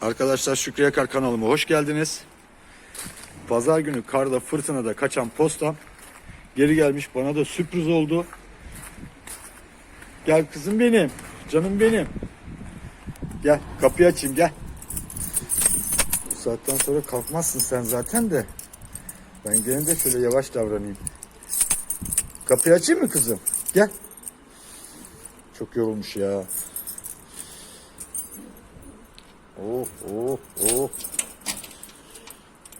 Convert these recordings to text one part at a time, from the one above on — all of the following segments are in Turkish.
Arkadaşlar Şükrü Yakar kanalıma hoş geldiniz. Pazar günü karda fırtınada kaçan postam geri gelmiş bana da sürpriz oldu. Gel kızım benim, canım benim. Gel kapıyı açayım gel. Bu saatten sonra kalkmazsın sen zaten de. Ben gene de şöyle yavaş davranayım. Kapıyı açayım mı kızım? Gel. Çok yorulmuş ya. Oh oh oh.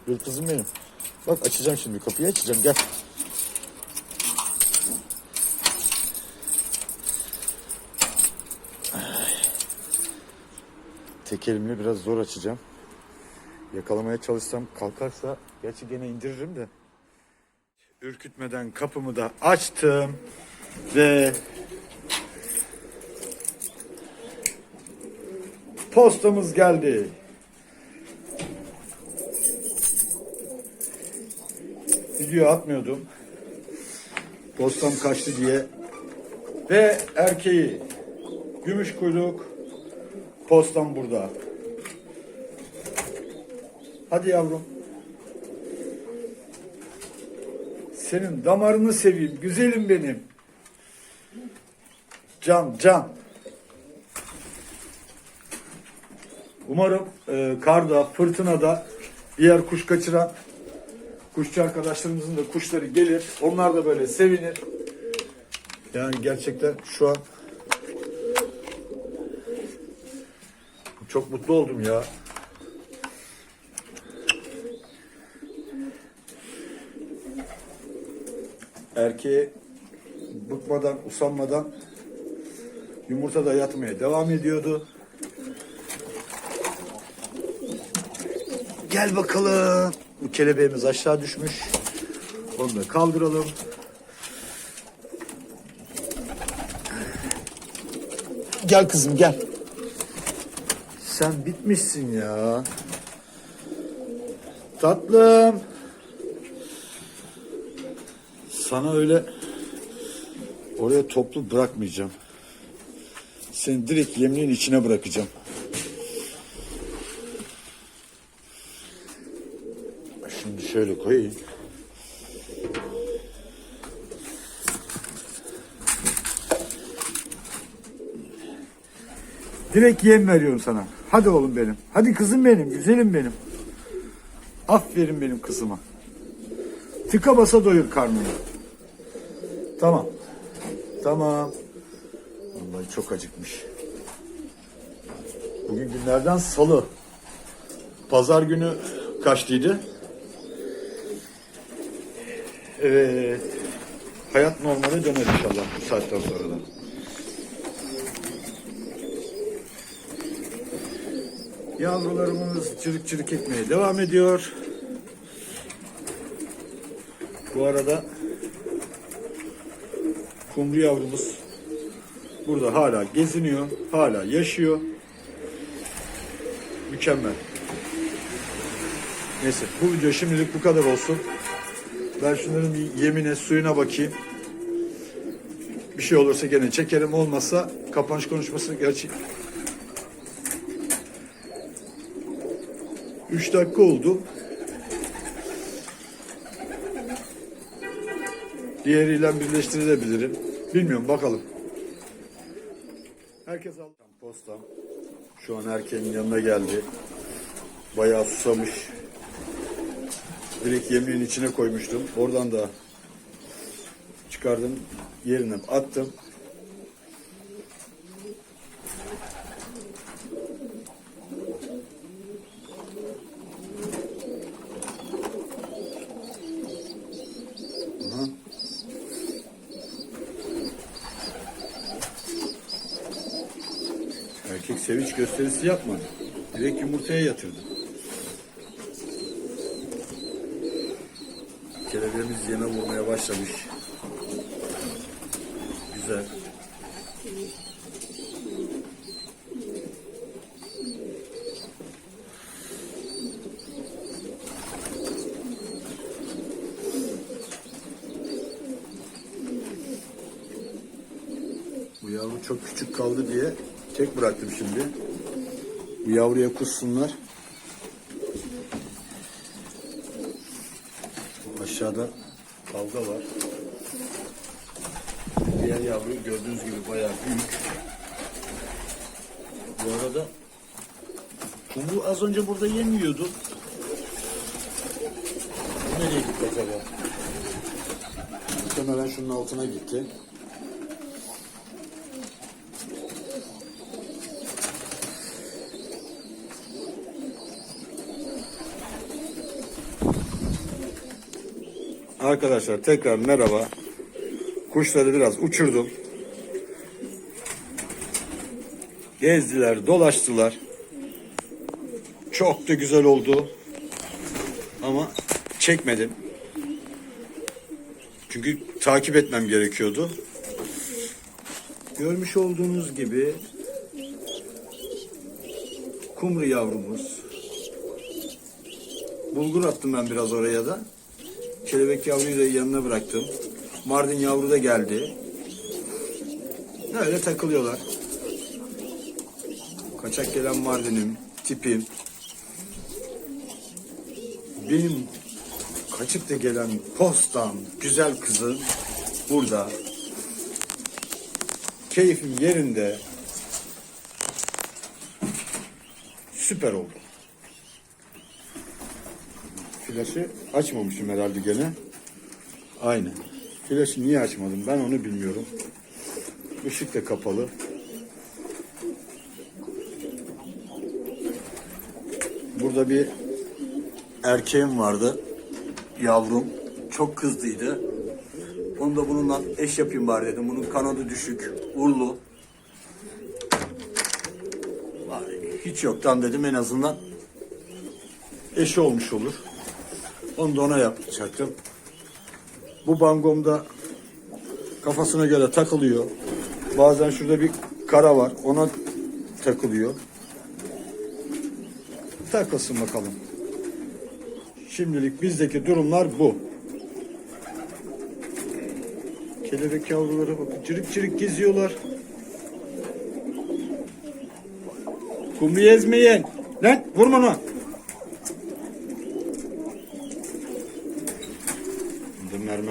Gel kızım benim. Bak açacağım şimdi kapıyı açacağım gel. Tek elimle biraz zor açacağım. Yakalamaya çalışsam kalkarsa gerçi gene indiririm de. Ürkütmeden kapımı da açtım ve postamız geldi. Video atmıyordum. Postam kaçtı diye. Ve erkeği gümüş kuyruk postam burada. Hadi yavrum. Senin damarını seveyim güzelim benim. Can can. Umarım e, karda, fırtınada bir yer kuş kaçıran kuşçu arkadaşlarımızın da kuşları gelir. Onlar da böyle sevinir. Yani gerçekten şu an çok mutlu oldum ya. Erkeğe bıkmadan, usanmadan yumurta da yatmaya devam ediyordu. Gel bakalım. Bu kelebeğimiz aşağı düşmüş. Onu da kaldıralım. Gel kızım gel. Sen bitmişsin ya. Tatlım. Sana öyle oraya toplu bırakmayacağım. Seni direkt yemliğin içine bırakacağım. Şimdi şöyle koyayım. Direkt yem veriyorum sana. Hadi oğlum benim. Hadi kızım benim. Güzelim benim. Aferin benim kızıma. Tıka basa doyur karnını. Tamam. Tamam. Vallahi çok acıkmış. Bugün günlerden salı. Pazar günü kaçtıydı? Evet. Hayat normale döner inşallah bu saatten sonra da. Yavrularımız çırık çırık etmeye devam ediyor. Bu arada kumru yavrumuz burada hala geziniyor, hala yaşıyor. Mükemmel. Neyse bu video şimdilik bu kadar olsun. Ben şunların yemine suyuna bakayım. Bir şey olursa gene çekerim. Olmazsa kapanış konuşması gerçi 3 dakika oldu. Diğeriyle birleştirebilirim. Bilmiyorum bakalım. Herkes aldı. Posta. Şu an erkeğin yanına geldi. Bayağı susamış. Direkt yemeğin içine koymuştum. Oradan da çıkardım. Yerine attım. Erkek sevinç gösterisi yapmadı. Direkt yumurtaya yatırdı. Kelebeğimiz yeme vurmaya başlamış. Güzel. Bu yavru çok küçük kaldı diye tek bıraktım şimdi. Bu yavruya kussunlar. Aşağıda kavga var. Diğer yavru gördüğünüz gibi bayağı büyük. Bu arada bu az önce burada yemiyordu. Nereye gitti acaba? Muhtemelen şunun altına gitti. Arkadaşlar tekrar merhaba. Kuşları biraz uçurdum. Gezdiler, dolaştılar. Çok da güzel oldu. Ama çekmedim. Çünkü takip etmem gerekiyordu. Görmüş olduğunuz gibi kumru yavrumuz. Bulgur attım ben biraz oraya da. Kelebek yavruyu da yanına bıraktım. Mardin yavru da geldi. Öyle takılıyorlar. Kaçak gelen Mardin'im, tipim. Benim kaçıp da gelen postam, güzel kızım burada. Keyfim yerinde. Süper oldu. Flaşı açmamışım herhalde gene. Aynen. Flaşı niye açmadım ben onu bilmiyorum. Işık da kapalı. Burada bir erkeğim vardı. Yavrum. Çok kızdıydı. Onu da bununla eş yapayım bari dedim. Bunun kanadı düşük. Urlu. Vay, Hiç yoktan dedim en azından eşi olmuş olur. Onu da ona yapacaktım. Bu bangomda kafasına göre takılıyor. Bazen şurada bir kara var. Ona takılıyor. Takılsın bakalım. Şimdilik bizdeki durumlar bu. Kelebek yavruları bakın cırık cırık geziyorlar. Kumru ezmeyin. Lan vurma onu.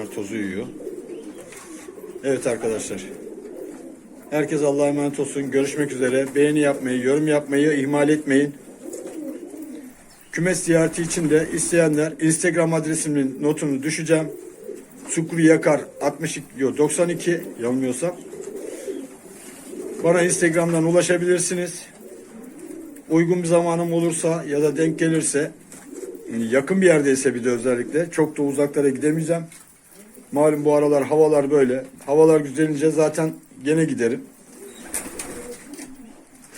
Mermer tozu yiyor. Evet arkadaşlar. Herkes Allah'a emanet olsun. Görüşmek üzere. Beğeni yapmayı, yorum yapmayı ihmal etmeyin. Kümes ziyareti için de isteyenler Instagram adresimin notunu düşeceğim. Sukru Yakar 62 yok 92 yanılmıyorsam. Bana Instagram'dan ulaşabilirsiniz. Uygun bir zamanım olursa ya da denk gelirse yakın bir yerdeyse bir de özellikle çok da uzaklara gidemeyeceğim. Malum bu aralar havalar böyle. Havalar güzelince zaten gene giderim.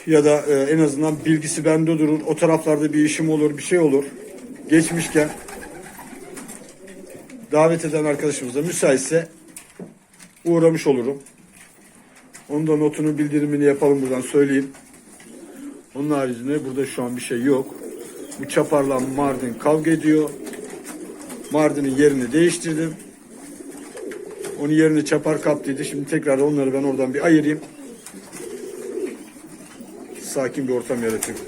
Ya da e, en azından bilgisi bende durur. O taraflarda bir işim olur, bir şey olur. Geçmişken davet eden arkadaşımız da müsaitse uğramış olurum. Onun da notunu bildirimini yapalım buradan söyleyeyim. Onun haricinde burada şu an bir şey yok. Bu çaparla Mardin kavga ediyor. Mardin'in yerini değiştirdim. Onun yerini çapar kaptıydı. Şimdi tekrar onları ben oradan bir ayırayım. Sakin bir ortam yaratayım.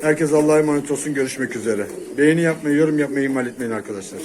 Herkes Allah'a emanet olsun. Görüşmek üzere. Beğeni yapmayı, yorum yapmayı ihmal etmeyin arkadaşlar.